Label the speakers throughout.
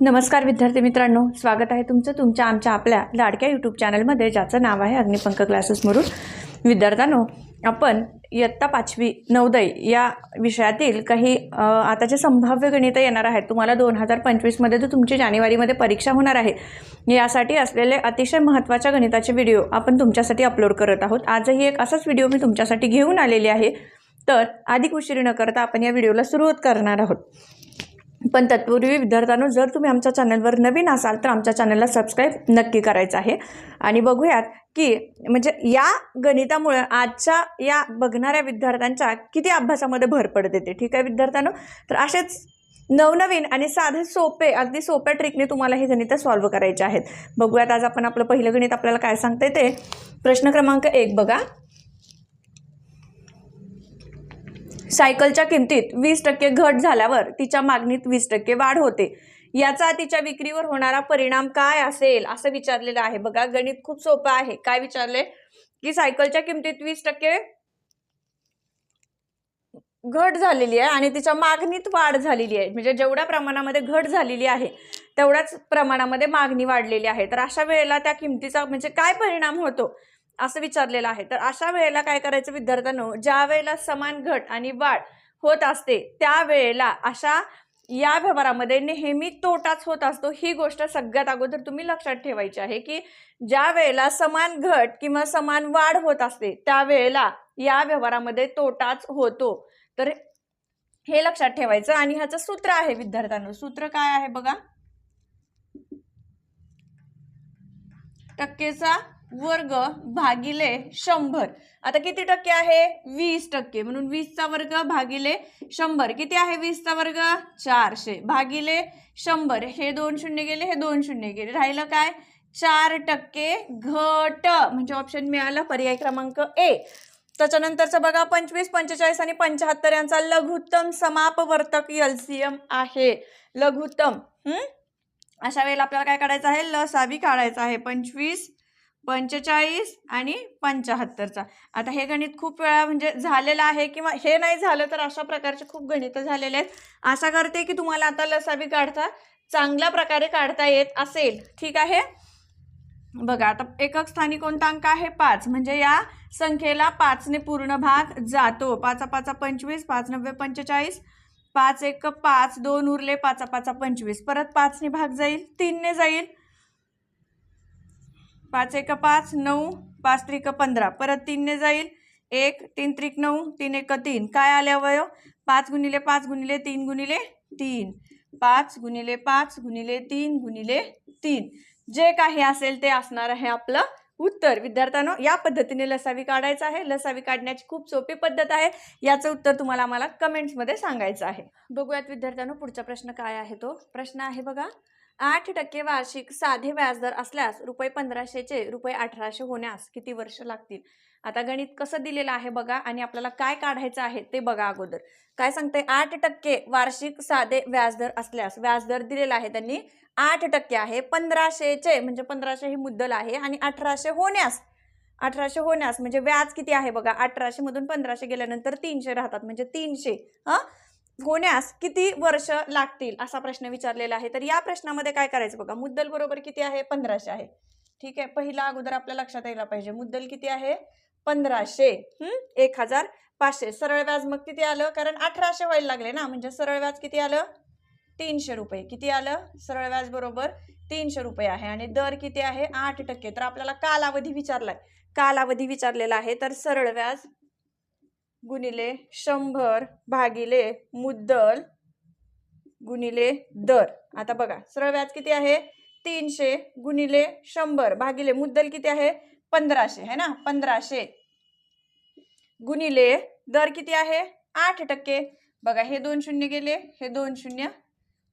Speaker 1: नमस्कार विद्यार्थी मित्रांनो स्वागत आहे तुमचं तुमच्या आमच्या आपल्या लाडक्या यूट्यूब चॅनलमध्ये ज्याचं नाव आहे अग्निपंख क्लासेस म्हणून. विद्यार्थ्यांनो आपण इयत्ता पाचवी नवदय या विषयातील काही आताचे संभाव्य गणितं येणार आहेत. तुम्हाला दोन हजार पंचवीसमध्ये तर तुमची जानेवारीमध्ये परीक्षा होणार आहे. यासाठी असलेले अतिशय महत्त्वाच्या गणिताचे व्हिडिओ आपण तुमच्यासाठी अपलोड करत आहोत. आजही एक असाच व्हिडिओ मी तुमच्यासाठी घेऊन आलेली आहे. तर अधिक उशीर न करता आपण या व्हिडिओला सुरुवात करणार आहोत. पण तत्पूर्वी विद्यार्थ्यांनो जर तुम्ही आमच्या चॅनलवर नवीन असाल तर आमच्या चॅनलला सबस्क्राईब नक्की करायचं आहे. आणि बघूयात की म्हणजे या गणितामुळे आजच्या या बघणाऱ्या विद्यार्थ्यांच्या किती अभ्यासामध्ये भर पडते ते ठीक आहे विद्यार्थ्यांनो? तर असेच नवनवीन आणि साधे सोपे अगदी सोप्या ट्रिकने तुम्हाला हे गणितं सॉल्व्ह करायचे आहेत. बघूयात आज आपण आपलं पहिलं गणित आपल्याला काय सांगते ते प्रश्न क्रमांक एक बघा. सायकलच्या किमतीत वीस टक्के घट झाल्यावर तिच्या मागणीत वीस टक्के वाढ होते. याचा तिच्या विक्रीवर होणारा परिणाम काय असेल असं विचारलेलं आहे. बघा गणित खूप सोपं आहे. काय विचारले? की सायकलच्या किमतीत वीस टक्के घट झालेली आहे आणि तिच्या मागणीत वाढ झालेली आहे. म्हणजे जेवढ्या प्रमाणामध्ये घट झालेली आहे तेवढ्याच प्रमाणामध्ये मागणी वाढलेली आहे. तर अशा वेळेला त्या किमतीचा म्हणजे काय परिणाम होतो? असं विचारलेलं आहे. तर अशा वेळेला काय करायचं विद्यार्थ्यांनो ज्या वेळेला समान घट आणि वाढ होत असते त्यावेळेला अशा या व्यवहारामध्ये नेहमी तोटाच होत असतो. ही गोष्ट सगळ्यात अगोदर तुम्ही लक्षात ठेवायची आहे की ज्या वेळेला समान घट किंवा समान वाढ होत असते त्यावेळेला या व्यवहारामध्ये तोटाच होतो. तर हे लक्षात ठेवायचं आणि ह्याचं सूत्र आहे विद्यार्थ्यांनो. सूत्र काय आहे बघा? टक्केचा वर्ग भागिले शंभर. आता किती टक्के आहे? वीस टक्के. म्हणून वीसचा वर्ग भागिले शंभर. किती आहे वीसचा वर्ग? चारशे. भागिले शंभर. हे दोन शून्य गेले हे दोन शून्य गेले. राहिलं काय? चार टक्के घट. म्हणजे ऑप्शन मिळाला पर्याय क्रमांक ए त्याच्यानंतरचं बघा पंचवीस पंचेचाळीस आणि पंच्याहत्तर यांचा लघुत्तम समापवर्तक एलसीएम आहे. लघुत्तम. हम्म? अशा वेळेला आपल्याला काय काढायचं आहे? लसावी काढायचं आहे. पंचवीस पंचेचाळीस आणि पंचाहत्तरचा. आता हे गणित खूप वेळा म्हणजे झालेलं आहे किंवा हे नाही झालं तर अशा प्रकारचे खूप गणितं झालेले आहेत. आशा करते की तुम्हाला आता लसावी काढता चांगल्या प्रकारे काढता येत असेल. ठीक आहे? बघा आता एकक स्थानी कोणता अंक आहे? पाच. म्हणजे या संख्येला पाचने पूर्ण भाग जातो. पाचा पाचा पंचवीस पाच नव्वे पंचेचाळीस पाच एक पाच दोन उरले पाचा पाचा पंचवीस. परत पाचने भाग जाईल तीनने जाईल. पाच एक पाच नऊ पाच त्रिक पंधरा. परत तीनने जाईल. एक तीन त्रिक नऊ तीन एक तीन. काय आले अवयव पाच गुणिले पाच गुणिले तीन गुणिले तीन. पाच गुणिले पाच गुणिले तीन गुणिले तीन. जे काही असेल ते असणार आहे आपलं उत्तर. विद्यार्थ्यांनो या पद्धतीने लसावी काढायचं आहे. लसावी काढण्याची खूप सोपी पद्धत आहे. याचं उत्तर तुम्हाला आम्हाला कमेंट्समध्ये सांगायचं आहे. बघूयात विद्यार्थ्यांनो पुढचा प्रश्न काय आहे तो? प्रश्न आहे बघा आठ टक्के वार्षिक साधे व्याजदर असल्यास रुपये पंधराशेचे रुपये अठराशे होण्यास किती वर्ष लागतील? आता गणित कसं दिलेलं आहे बघा आणि आपल्याला काय काढायचं आहे ते बघा अगोदर. काय सांगते आठ टक्के वार्षिक साधे व्याजदर असल्यास व्याजदर दिलेला आहे त्यांनी आठ टक्के आहे. पंधराशेचे म्हणजे पंधराशे ही मुद्दल आहे आणि अठराशे होण्यास अठराशे होण्यास म्हणजे व्याज किती आहे बघा? अठराशे मधून पंधराशे गेल्यानंतर तीनशे राहतात. म्हणजे तीनशे हा? होण्यास किती वर्ष लागतील असा प्रश्न विचारलेला आहे. तर या प्रश्नामध्ये काय करायचं बघा. मुद्दल बरोबर किती आहे? पंधराशे आहे. ठीक आहे? पहिला अगोदर आपल्या लक्षात यायला पाहिजे. मुद्दल किती आहे? पंधराशे. हम्म? एक हजार पाचशे. सरळ व्याज मग किती आलं? कारण अठराशे व्हायला लागले ना. म्हणजे सरळ व्याज किती आलं? तीनशे रुपये. किती आलं? सरळ व्याज बरोबर तीनशे रुपये आहे. आणि दर किती आहे? आठ टक्के. तर आपल्याला कालावधी विचारलाय. कालावधी विचारलेला आहे. तर सरळ व्याज गुणिले शंभर भागिले मुद्दल गुणिले दर. आता बघा सरळ व्याज किती आहे? तीनशे गुणिले शंभर भागिले मुद्दल किती आहे? पंधराशे है ना? पंधराशे. गुणिले दर किती आहे? आठ टक्के. बघा हे दोन शून्य गेले हे दोन शून्य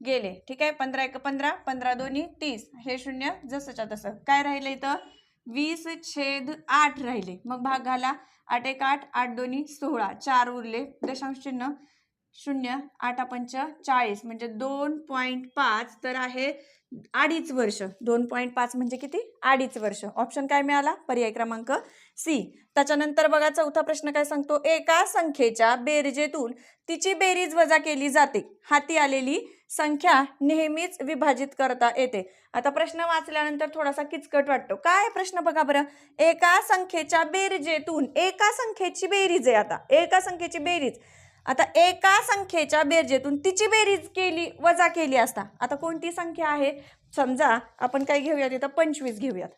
Speaker 1: गेले. ठीक आहे? पंधरा एक पंधरा पंधरा दोन्ही तीस. हे शून्य जसंच्या तसं. काय राहिलं इथं? वीस छेद आठ राहिले. मग भाग घाला आठ एक आठ आठ दोन्ही सोळा. चार उरले. दशांश चिन्ह. शून्य आठ पंच चाळीस म्हणजे दोन पॉईंट पाच तर आहे अडीच वर्ष. दोन पॉईंट पाच म्हणजे किती? अडीच वर्ष. ऑप्शन काय मिळाला? पर्याय क्रमांक सी त्याच्यानंतर बघा चौथा प्रश्न काय सांगतो? एका संख्येच्या बेरजेतून तिची बेरीज वजा केली जाते. हाती आलेली संख्या नेहमीच विभाजित करता येते. आता प्रश्न वाचल्यानंतर थोडासा किचकट वाटतो. काय प्रश्न बघा बरं? एका संख्येच्या बेरजेतून एका संख्येची बेरीज आहे आता. एका संख्येची बेरीज. आता एका संख्येच्या बेरजेतून तिची बेरीज केली वजा केली असता. आता कोणती संख्या आहे? समजा आपण काय घेऊयात इथं? पंचवीस घेऊयात.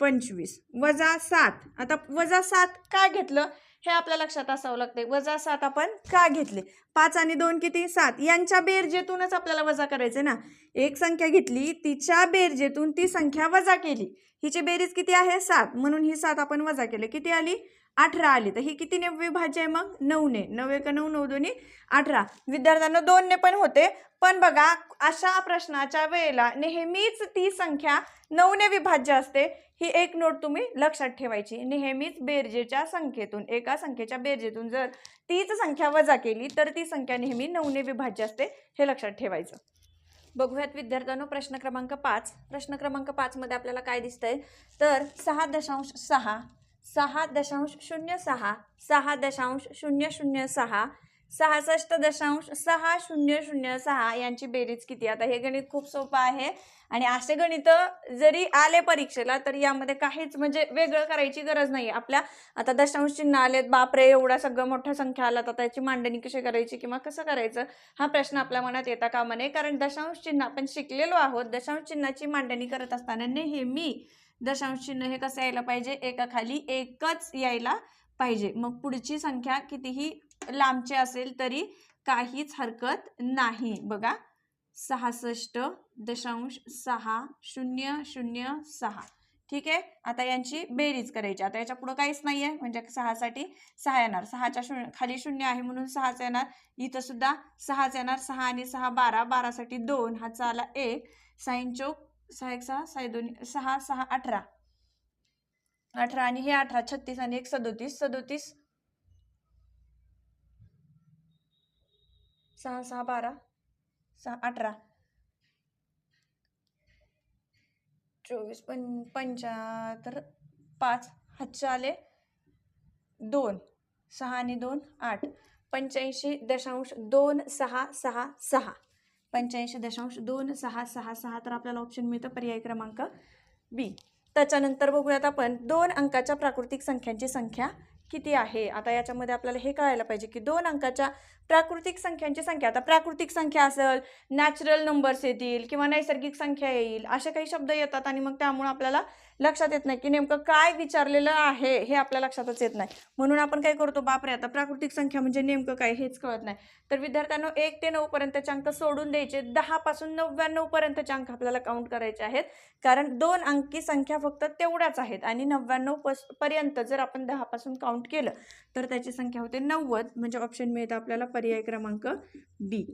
Speaker 1: पंचवीस. वजा सात. आता वजा सात का घेतलं? हे आपल्या लक्षात असावं लागते वजा सात आपण का घेतले? पाच आणि दोन किती? सात. यांच्या बेरजेतूनच आपल्याला वजा करायचे ना. एक संख्या घेतली तिच्या बेरजेतून ती संख्या वजा केली. हिची बेरीज किती आहे? सात. म्हणून ही सात आपण वजा केले. किती आली? अठरा आली. तर ही कितीने विभाज्य आहे मग? नऊने नऊ एक नऊ नऊ दोन्ही अठरा. विद्यार्थ्यांना दोनने पण होते. पण बघा अशा प्रश्नाच्या वेळेला नेहमीच ती संख्या नऊने विभाज्य असते. ही एक नोट तुम्ही लक्षात ठेवायची. नेहमीच बेरजेच्या संख्येतून एका संख्येच्या बेरजेतून जर तीच संख्या वजा केली तर ती संख्या नेहमी नऊने विभाज्य असते हे लक्षात ठेवायचं. बघूयात विद्यार्थ्यांनो प्रश्न क्रमांक पाच. प्रश्न क्रमांक पाचमध्ये आपल्याला काय दिसतंय? तर सहा दशांश सहा सहा दशांश शून्य सहा सहा दशांश शून्य शून्य सहा सहासष्ट दशांश सहा शून्य शून्य सहा यांची बेरीज किती? आता हे गणित खूप सोपं आहे. आणि असे गणित जरी आले परीक्षेला तर यामध्ये काहीच म्हणजे वेगळं करायची गरज नाही आपल्या आता दशांश चिन्ह आलेत बापरे एवढा सगळं मोठ्या संख्या आला तर त्याची मांडणी कशी करायची किंवा कसं करायचं? हा प्रश्न आपल्या मनात येता कामा नये कारण दशांश चिन्ह आपण शिकलेलो आहोत. दशांश चिन्हाची मांडणी करत असताना नेहमी दशांश चिन्ह हे कसं यायला पाहिजे? एकाखाली एकच यायला पाहिजे. मग पुढची संख्या कितीही लांबची असेल तरी काहीच हरकत नाही. बघा सहासष्ट दशांश सहा शून्य शून्य सहा. ठीक आहे? आता यांची बेरीज करायची. आता याच्या पुढं काहीच नाही आहे म्हणजे सहासाठी सहा येणार. सहाच्या शून्य खाली शून्य आहे म्हणून सहाच येणार. इथं सुद्धा सहाच येणार. सहा आणि सहा बारा. बारासाठी दोन. हा आला एक. साईन चौक सहा एक सहा सहा दोन सहा सहा अठरा. अठरा आणि हे अठरा छत्तीस आणि एक सदोतीस सदोतीस. सहा सहा बारा सहा अठरा. चोवीस पं पंच्याहत्तर पाच हातचे आले दोन सहा आणि दोन आठ. पंच्याऐंशी दशांश दोन सहा सहा सहा. पंच्याऐंशी दशांश दोन सहा सहा सहा तर आपल्याला ऑप्शन मिळतं पर्याय क्रमांक बी त्याच्यानंतर बघूयात आपण दोन अंकाच्या प्राकृतिक संख्यांची संख्या किती आहे? आता याच्यामध्ये आपल्याला हे कळायला पाहिजे की दोन अंकाच्या प्राकृतिक संख्यांची संख्या. आता प्राकृतिक संख्या असेल नॅचरल नंबर्स येतील किंवा नैसर्गिक संख्या येईल असे काही शब्द येतात आणि मग त्यामुळे आपल्याला लक्षात येत नाही की नेमकं काय विचारलेलं आहे हे आपल्या लक्षातच येत नाही. म्हणून आपण काय करतो बापरे आता प्राकृतिक संख्या म्हणजे नेमकं काय हेच कळत नाही. तर विद्यार्थ्यांना एक ते नऊ पर्यंतचे अंक सोडून द्यायचे. दहापासून नव्याण्णव पर्यंतचे अंक आपल्याला काउंट करायचे आहेत. कारण दोन अंकी संख्या फक्त तेवढ्याच आहेत. आणि नव्याण्णव पस पर्यंत जर आपण दहापासून काउंट केलं तर त्याची संख्या होते नव्वद. म्हणजे ऑप्शन मिळतं आपल्याला पर्याय क्रमांक बी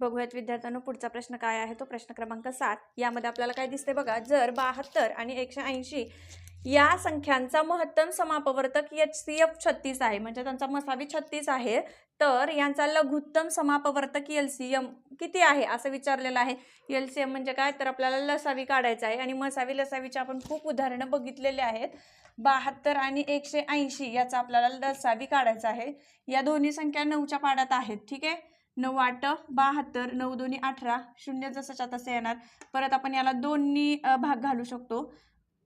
Speaker 1: बघूयात विद्यार्थ्यांनो पुढचा प्रश्न काय आहे? तो प्रश्न क्रमांक सात. यामध्ये आपल्याला काय दिसते बघा जर बहात्तर आणि एकशे ऐंशी या संख्यांचा महत्तम समापवर्तक एच सी एफ छत्तीस आहे म्हणजे त्यांचा मसावी छत्तीस आहे तर यांचा लघुत्तम समापवर्तक एल सी एम किती आहे? असं विचारलेलं आहे. एल सी एम म्हणजे काय? तर आपल्याला लसावी काढायचं आहे आणि मसावी लसावीची आपण खूप उदाहरणं बघितलेली आहेत. बहात्तर आणि एकशे ऐंशी याचा आपल्याला लसावी काढायचा आहे. या दोन्ही संख्या नऊच्या पाड्यात आहेत ठीक आहे? नऊ आठ बहात्तर नऊ दोन्ही अठरा शून्य जसंच्या तसं येणार. परत आपण याला दोन्ही भाग घालू शकतो.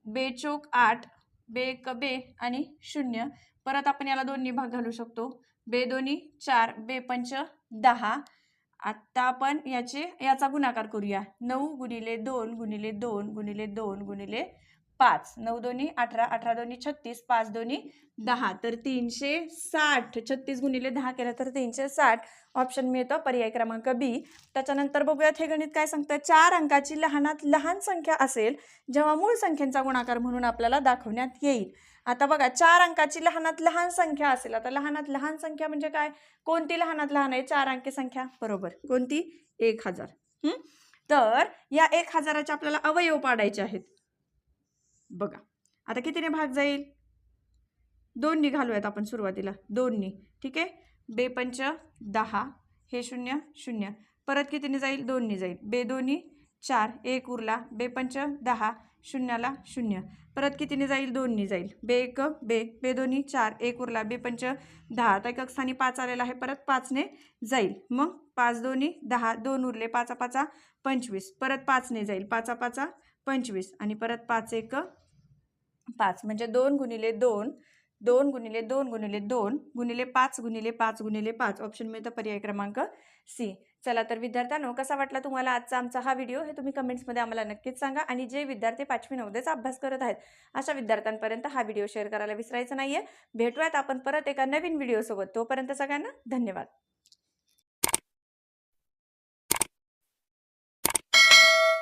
Speaker 1: बे चोक आठ बे क बे आणि शून्य. परत आपण याला दोन्ही भाग घालू शकतो. बे दोन्ही चार बे पंच दहा. आत्ता आपण याचे याचा गुणाकार करूया. नऊ गुणिले दोन गुणिले दोन गुणिले दोन गुणिले पाच. नऊ दोन्ही अठरा. अठरा दोन्ही छत्तीस. पाच दोन्ही दहा. तर तीनशे साठ. छत्तीस गुणिले दहा केलं तर तीनशे साठ. ऑप्शन मिळतं पर्याय क्रमांक बी त्याच्यानंतर बघूयात हे गणित काय सांगतं? चार अंकाची लहानात लहान संख्या असेल जेव्हा मूळ संख्येचा गुणाकार म्हणून आपल्याला दाखवण्यात येईल. आता बघा चार अंकाची लहानात लहान संख्या असेल आता लहानात लहान संख्या म्हणजे काय? कोणती लहानात लहान आहे? चार अंकी संख्या. बरोबर. कोणती? एक हजार. तर या एक हजाराचे आपल्याला अवयव पाडायचे आहेत. बघा. आता कितीने भाग जाईल? दोननी घालूयात आपण सुरुवातीला. दोननी ठीक आहे? बेपंच दहा. हे शून्य शून्य. परत कितीने जाईल? दोनने जाईल. बे दोन्ही चार. एक उरला. बेपंच दहा. शून्याला शून्य. परत कितीने जाईल? दोनने जाईल. बे एक बे. बे दोन्ही चार. एक उरला. बेपंच दहा. आता एक स्थानी पाच आलेला आहे. परत पाचने जाईल. मग पाच दोन्ही दहा. दोन उरले. पाचा पाचा पंचवीस. परत पाचने जाईल. पाचा पाचा पंचवीस. आणि परत पाच एक पाच म्हणजे दोन गुणिले दोन दोन गुणिले दोन गुणिले दोन गुणिले पाच गुणिले पाच गुणिले पाच. ऑप्शन मिळतं पर्याय क्रमांक सी चला तर विद्यार्थ्यांनो कसा वाटला तुम्हाला आजचा आमचा हा व्हिडिओ हे तुम्ही कमेंट्समध्ये आम्हाला नक्कीच सांगा. आणि जे विद्यार्थी पाचवी नवदेचा अभ्यास करत आहेत अशा विद्यार्थ्यांपर्यंत हा व्हिडिओ शेअर करायला विसरायचं आहे भेटूयात आपण परत एका नवीन व्हिडिओसोबत तोपर्यंत सगळ्यांना धन्यवाद.